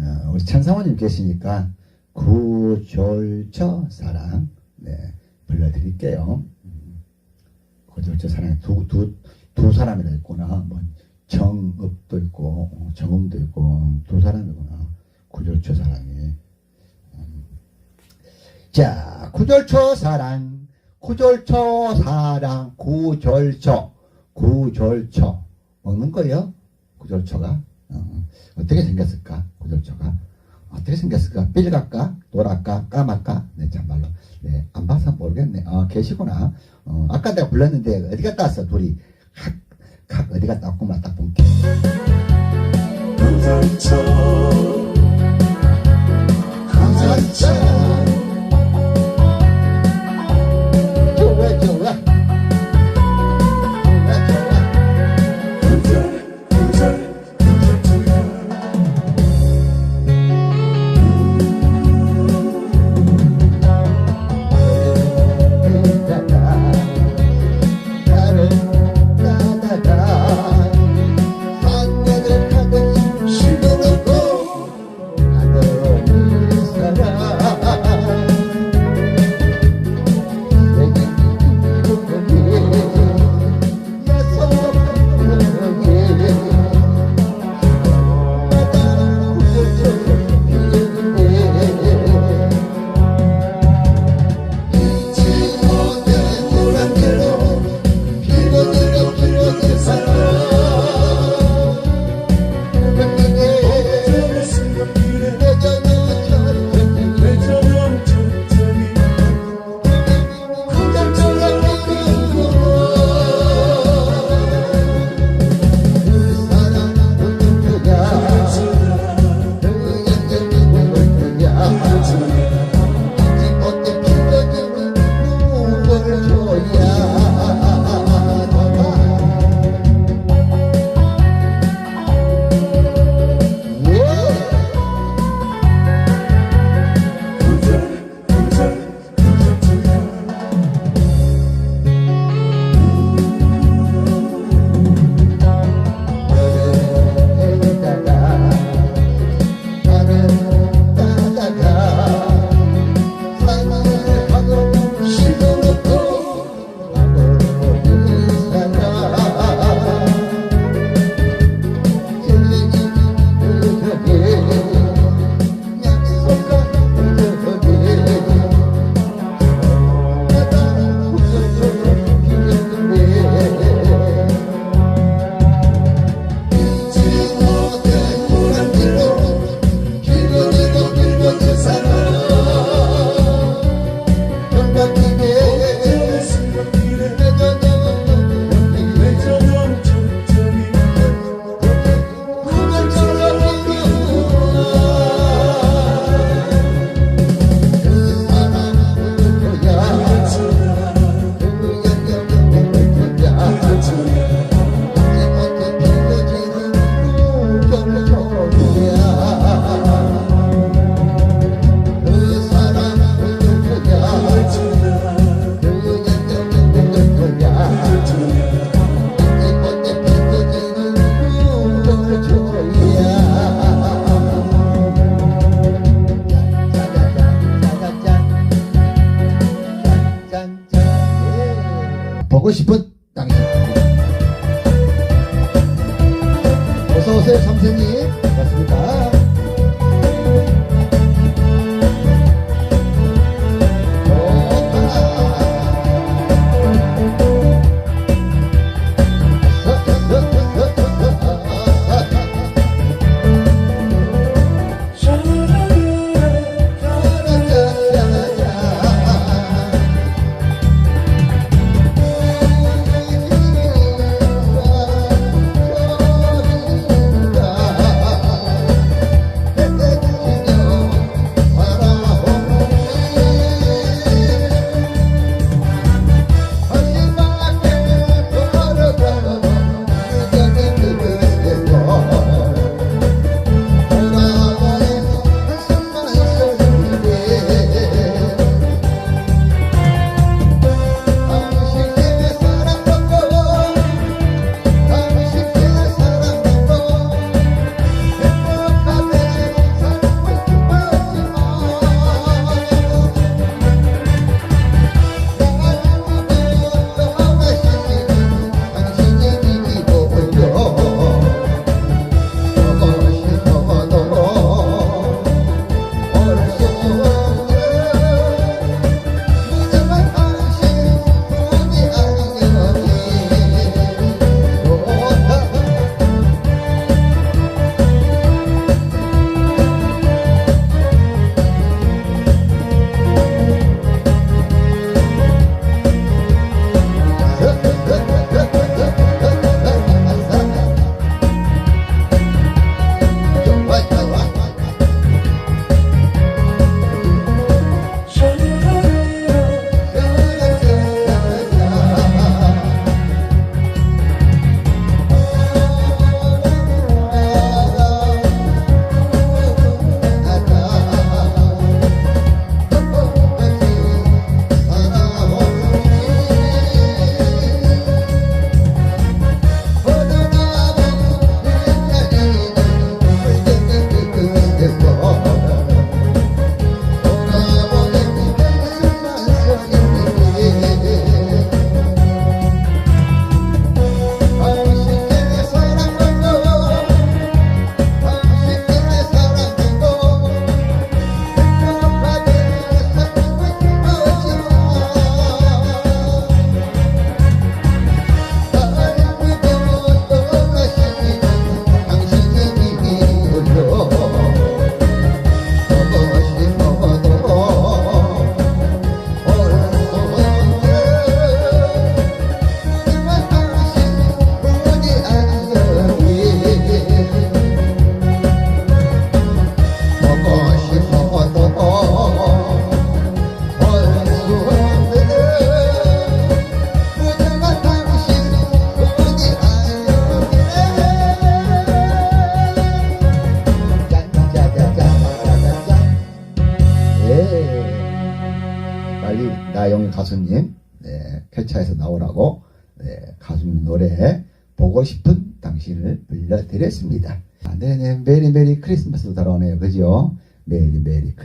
어, 우리 천사모님 계시니까 구졸처 사랑 네, 불러드릴게요. 음, 구졸처 사랑 두, 두, 두 사람이나 있구나. 뭐 정읍도 있고 어, 정음도 있고 두 사람이구나. 구졸처 사랑이. 음. 자, 구졸처 사랑, 구졸처 사랑, 구졸처, 구졸처 먹는 거예요. 구졸처가 어, 어떻게 생겼을까? 구졸처가 어떻게 생겼을까? 삘갈까? 노랄까? 까맣까? 네, 참말로. 네, 안 봐서 모르겠네. 어, 계시구나. 어, 아까 내가 불렀는데, 어디 갔다 왔어, 둘이? 각, 각, 어디 갔다 왔구만, 딱 볼게. 좋아,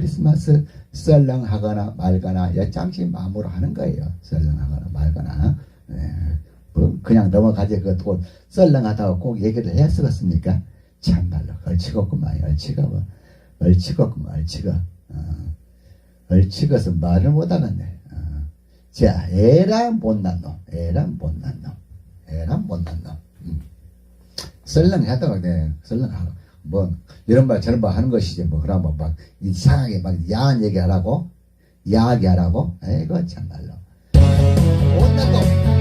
크리스마스 썰렁하거나 말거나 야 잠시 마음으로 하는 거예요. 썰렁하거나 말거나 네, 뭐 그냥 넘어가지 그또 썰렁하다고 꼭 얘기를 해야 쓰겠습니까? 참말로 얼치겠구만 얼치가 뭐 얼치겠구만 얼치가 어. 얼치고서 말을 못하겠네. 어. 자, 에라 못난 놈, 에라 못난 놈, 에라 못난 놈. 음. 썰렁하다가 네, 썰렁하고 뭐 이런 말 저런 말 하는 것이지 뭐 그러면 막 이상하게 막 야한 얘기 하라고? 야하게 하라고? 에이거 참말로. 놈.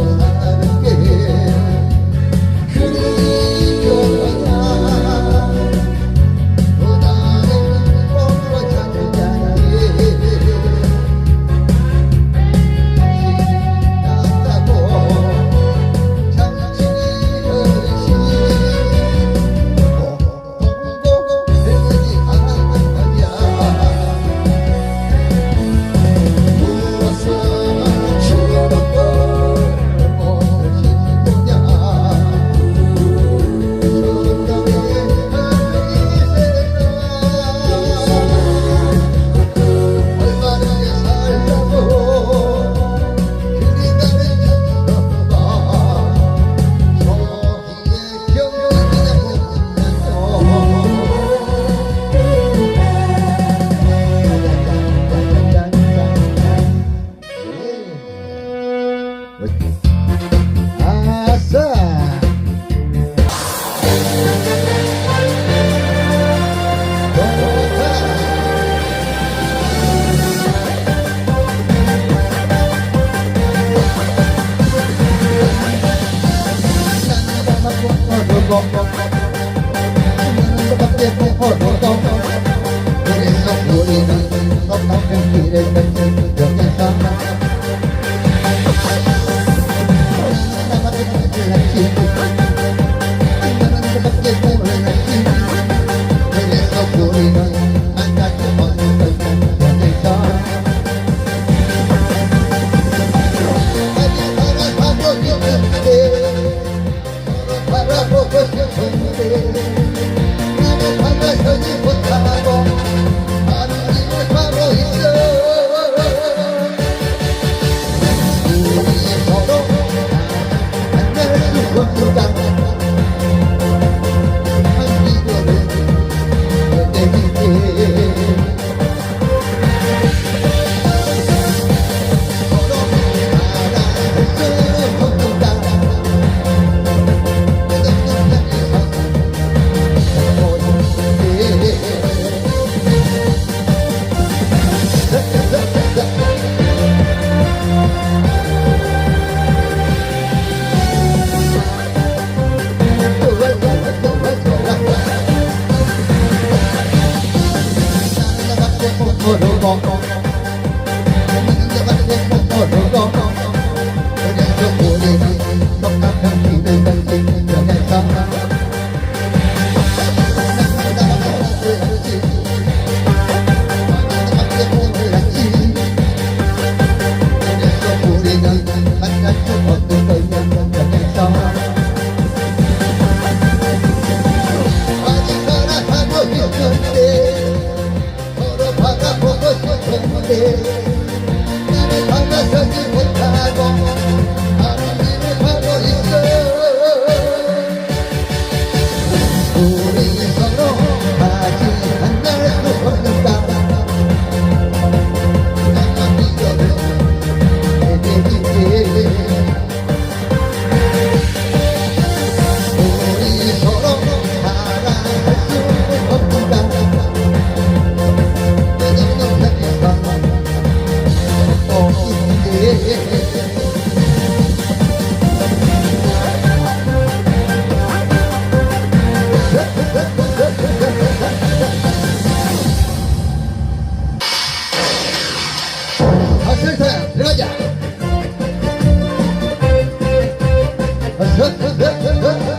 아 hey, hey.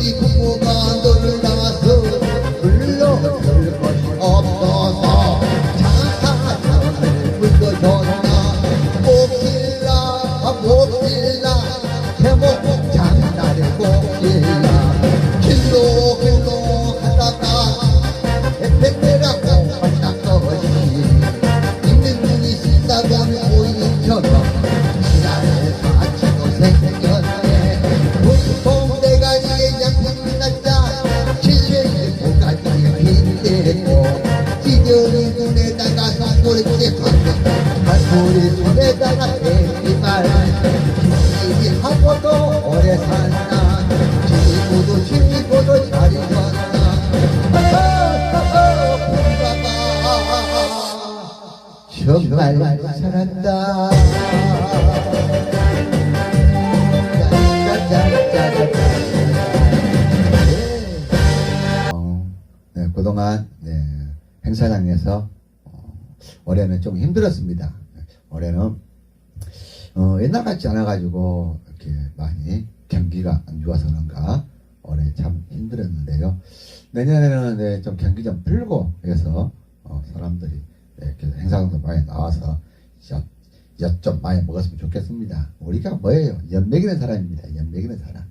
Kukukandurudam করে তুলে দাদা করতে হবে করে তুলে দাদা হাতো ওরে সান্না চিনি কোদো চিনি কোদো 그래서 어, 올해는 좀 힘들었습니다. 올해는 어, 옛날 같지 않아가지고 이렇게 많이 경기가 안 좋아서 그런가 올해 참 힘들었는데요. 내년에는 네, 좀 경기 좀 풀고 해서 어, 사람들이 이렇게 행사도 많이 나와서 엿좀 많이 먹었으면 좋겠습니다. 우리가 뭐예요? 엿 먹이는 사람입니다. 엿 먹이는 사람.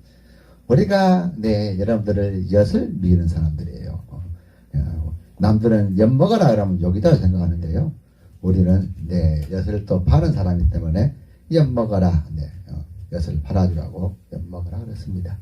우리가 네 여러분들을 엿을 미는 사람들이에요. 남들은 엿 먹어라 이러면 욕이다 생각하는데요. 우리는 네, 엿을 또 파는 사람이 때문에 엿 먹어라. 네, 어, 엿을 팔아주라고 엿 먹어라 그랬습니다.